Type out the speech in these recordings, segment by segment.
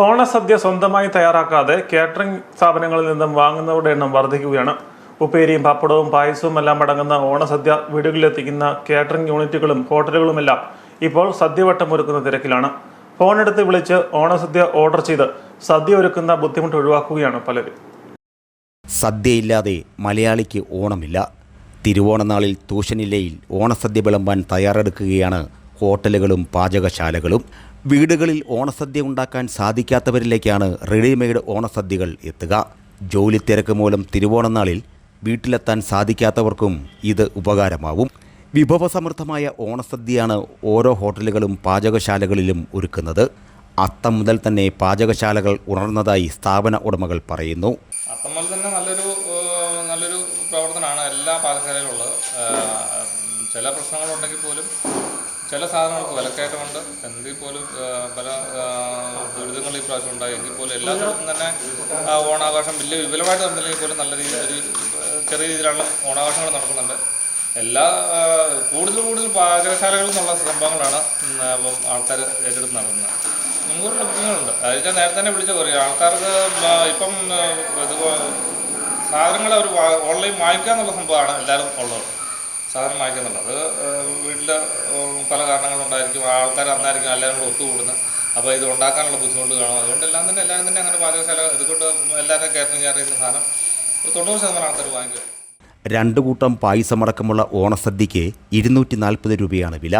ഓണസദ്യ സ്വന്തമായി തയ്യാറാക്കാതെ കാറ്ററിംഗ് സ്ഥാപനങ്ങളിൽ നിന്നും വാങ്ങുന്നവരുടെ എണ്ണം വർദ്ധിക്കുകയാണ്. ഉപ്പേരിയും പപ്പടവും പായസവും എല്ലാം അടങ്ങുന്ന ഓണസദ്യ വീടുകളിലെത്തിക്കുന്ന കാറ്ററിംഗ് യൂണിറ്റുകളും ഹോട്ടലുകളുമെല്ലാം ഇപ്പോൾ സദ്യവട്ടം ഒരുക്കുന്ന തിരക്കിലാണ്. ഫോണെടുത്ത് വിളിച്ച് ഓണസദ്യ ഓർഡർ ചെയ്ത് സദ്യ ഒരുക്കുന്ന ബുദ്ധിമുട്ട് ഒഴിവാക്കുകയാണ് പലരും. സദ്യയില്ലാതെ മലയാളിക്ക് ഓണമില്ല. തിരുവോണനാളിൽ തൂഷനിലയിൽ ഓണസദ്യ വിളമ്പാൻ തയ്യാറെടുക്കുകയാണ് ഹോട്ടലുകളും പാചകശാലകളും. വീടുകളിൽ ഓണസദ്യ ഉണ്ടാക്കാൻ സാധിക്കാത്തവരിലേക്കാണ് റെഡിമെയ്ഡ് ഓണസദ്യകൾ എത്തുക. ജോലി തിരക്ക് മൂലം തിരുവോണനാളിൽ വീട്ടിലെത്താൻ സാധിക്കാത്തവർക്കും ഇത് ഉപകാരമാവും. വിഭവസമൃദ്ധമായ ഓണസദ്യയാണ് ഓരോ ഹോട്ടലുകളും പാചകശാലകളിലും ഒരുക്കുന്നത്. അത്തം മുതൽ തന്നെ പാചകശാലകൾ ഉണർന്നതായി സ്ഥാപന ഉടമകൾ പറയുന്നു. അത്തം മുതൽ തന്നെ നല്ലൊരു നല്ലൊരു പ്രവർത്തനമാണ് എല്ലാ പാഠശാലയിലും ഉള്ളത്. ചില പ്രശ്നങ്ങളുണ്ടെങ്കിൽ പോലും ചില സാധനങ്ങൾക്ക് വിലക്കയറ്റമുണ്ട്. എങ്കിൽ പോലും പല ദുരിതങ്ങൾ ഈ പ്രാവശ്യം ഉണ്ടായി. എങ്കിൽ പോലും എല്ലാ സ്ഥലത്തും തന്നെ ഓണാഘോഷം വലിയ വിപുലമായിട്ട് നടന്നില്ലെങ്കിൽ പോലും നല്ല രീതിയിൽ ഒരു ചെറിയ രീതിയിലാണ് ഓണാഘോഷങ്ങൾ നടക്കുന്നുണ്ട്. എല്ലാ കൂടുതൽ കൂടുതൽ പാചകശാലകളിൽ നിന്നുള്ള സംഭവങ്ങളാണ് ഇപ്പം ആൾക്കാർ ഏറ്റെടുത്ത് നടക്കുന്നത് മുൻകൂറുള്ള ബുക്കിങ്ങുണ്ട് അത് ഞാൻ നേരത്തെ തന്നെ വിളിച്ചു പറയും. ആൾക്കാർക്ക് ഇപ്പം ഇത് സാധനങ്ങൾ അവർ ഓൺലൈൻ വാങ്ങിക്കുക എന്നുള്ള സംഭവമാണ് എല്ലാവരും ഉള്ളത്. സാധനം വാങ്ങിക്കുന്നുണ്ട് അത് വീട്ടിൽ പല കാരണങ്ങളുണ്ടായിരിക്കും. ആൾക്കാർ അന്നായിരിക്കും എല്ലാവരും കൂടെ ഒത്തുകൂടുന്നത് അപ്പോൾ ഇത് ഉണ്ടാക്കാനുള്ള ബുദ്ധിമുട്ട് കാണും. അതുകൊണ്ട് എല്ലാം തന്നെ എല്ലാവരും തന്നെ അങ്ങനെ പാചകശാല ഇതുകൊണ്ട് എല്ലാവരും കാറ്ററിംഗ് അറിയുന്ന സാധനം ഒരു തൊണ്ണൂറ് ശതമാനം ആൾക്കാർ വാങ്ങിക്കും. രണ്ടു കൂട്ടം പായസമടക്കമുള്ള ഓണസദ്യയ്ക്ക് ഇരുന്നൂറ്റി നാൽപ്പത് രൂപയാണ് വില.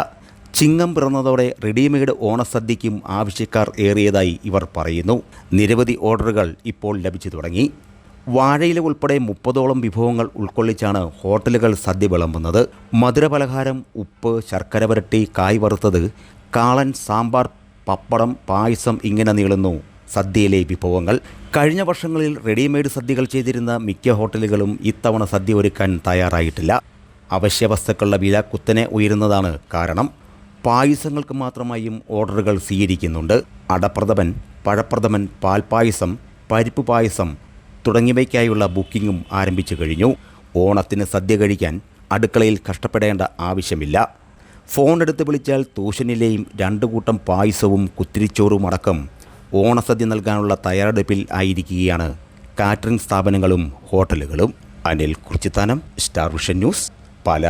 ചിങ്ങം പിറന്നതോടെ റെഡിമെയ്ഡ് ഓണസദ്യയ്ക്കും ആവശ്യക്കാർ ഏറിയതായി ഇവർ പറയുന്നു. നിരവധി ഓർഡറുകൾ ഇപ്പോൾ ലഭിച്ചു തുടങ്ങി. വാഴയില ഉൾപ്പെടെ മുപ്പതോളം വിഭവങ്ങൾ ഉൾക്കൊള്ളിച്ചാണ് ഹോട്ടലുകൾ സദ്യ വിളമ്പുന്നത്. മധുരപലഹാരം ഉപ്പ് ശർക്കര പുരട്ടി കായ് വറുത്തത് കാളൻ സാമ്പാർ പപ്പടം പായസം ഇങ്ങനെ നീളുന്നു സദ്യയിലെ വിഭവങ്ങൾ. കഴിഞ്ഞ വർഷങ്ങളിൽ റെഡിമെയ്ഡ് സദ്യകൾ ചെയ്തിരുന്ന മിക്ക ഹോട്ടലുകളും ഇത്തവണ സദ്യ ഒരുക്കാൻ തയ്യാറായിട്ടില്ല. അവശ്യ വസ്തുക്കളുടെ വില കുത്തനെ ഉയരുന്നതാണ് കാരണം. പായസങ്ങൾക്ക് മാത്രമായും ഓർഡറുകൾ സ്വീകരിക്കുന്നുണ്ട്. അടപ്രഥമൻ പഴപ്രഥമൻ പാൽപ്പായസം പരിപ്പ് പായസം തുടങ്ങിയവയ്ക്കായുള്ള ബുക്കിംഗും ആരംഭിച്ചു കഴിഞ്ഞു. ഓണത്തിന് സദ്യ കഴിക്കാൻ അടുക്കളയിൽ കഷ്ടപ്പെടേണ്ട ആവശ്യമില്ല. ഫോൺ എടുത്ത് വിളിച്ചാൽ തൂഷനിലെയും രണ്ടു കൂട്ടം പായസവും കുത്തിരിച്ചോറും അടക്കം ഓണസദ്യ നൽകാനുള്ള തയ്യാറെടുപ്പിൽ ആയിരിക്കുകയാണ് കാറ്ററിംഗ് സ്ഥാപനങ്ങളും ഹോട്ടലുകളും. Anil Kurichithanam star vision news Pala.